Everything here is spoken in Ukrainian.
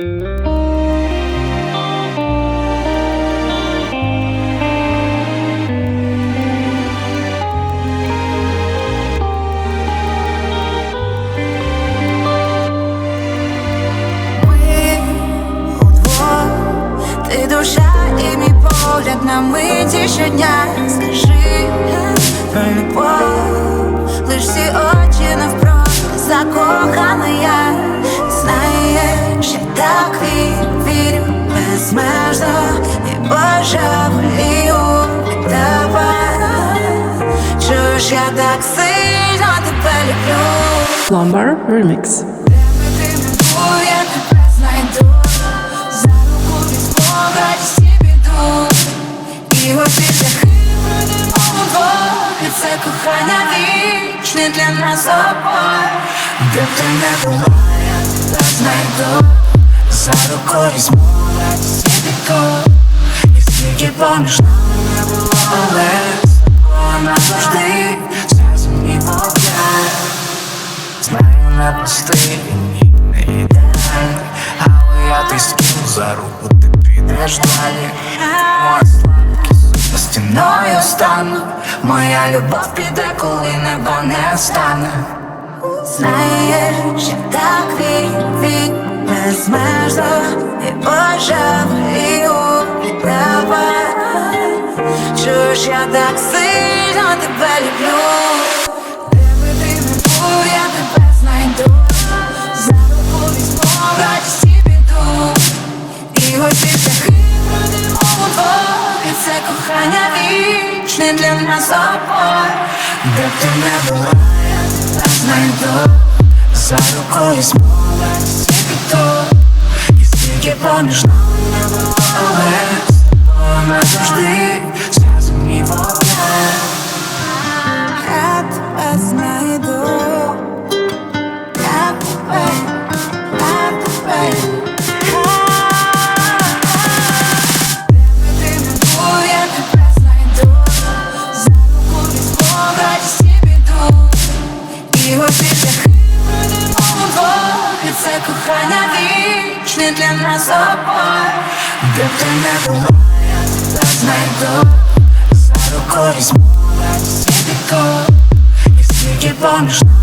Душа і мій погляд на миті щодня. Скажи про любов, я так сильно тебе люблю. Lumbar Remix. За руку візьму, радість і біду. І усі шляхи пройдемо вдвох, і це кохання вічне для нас обох. Де б ти не була, я тебе знайду, за руку візьму, радість і. І скільки поміж нами не було, але Знаю, не простий, не ідеальний Але я ти скину за руку, ти підеш далі Моя слабкість за стіною стану Моя любов піде, коли неба не стане Знаєш, я так від, від безмежно І божеволію давай Чуєш, я так сильно тебе люблю вічне для нас опор Де б ти не була, я тебе знайду. За рукою візьму, тільки то І стільки поміж нами не було, але з тобою назавжди кохання вічне для нас обоє Де б ти не була, я знайду, за рукою візьму, тебе, і біду. І скільки поміж нами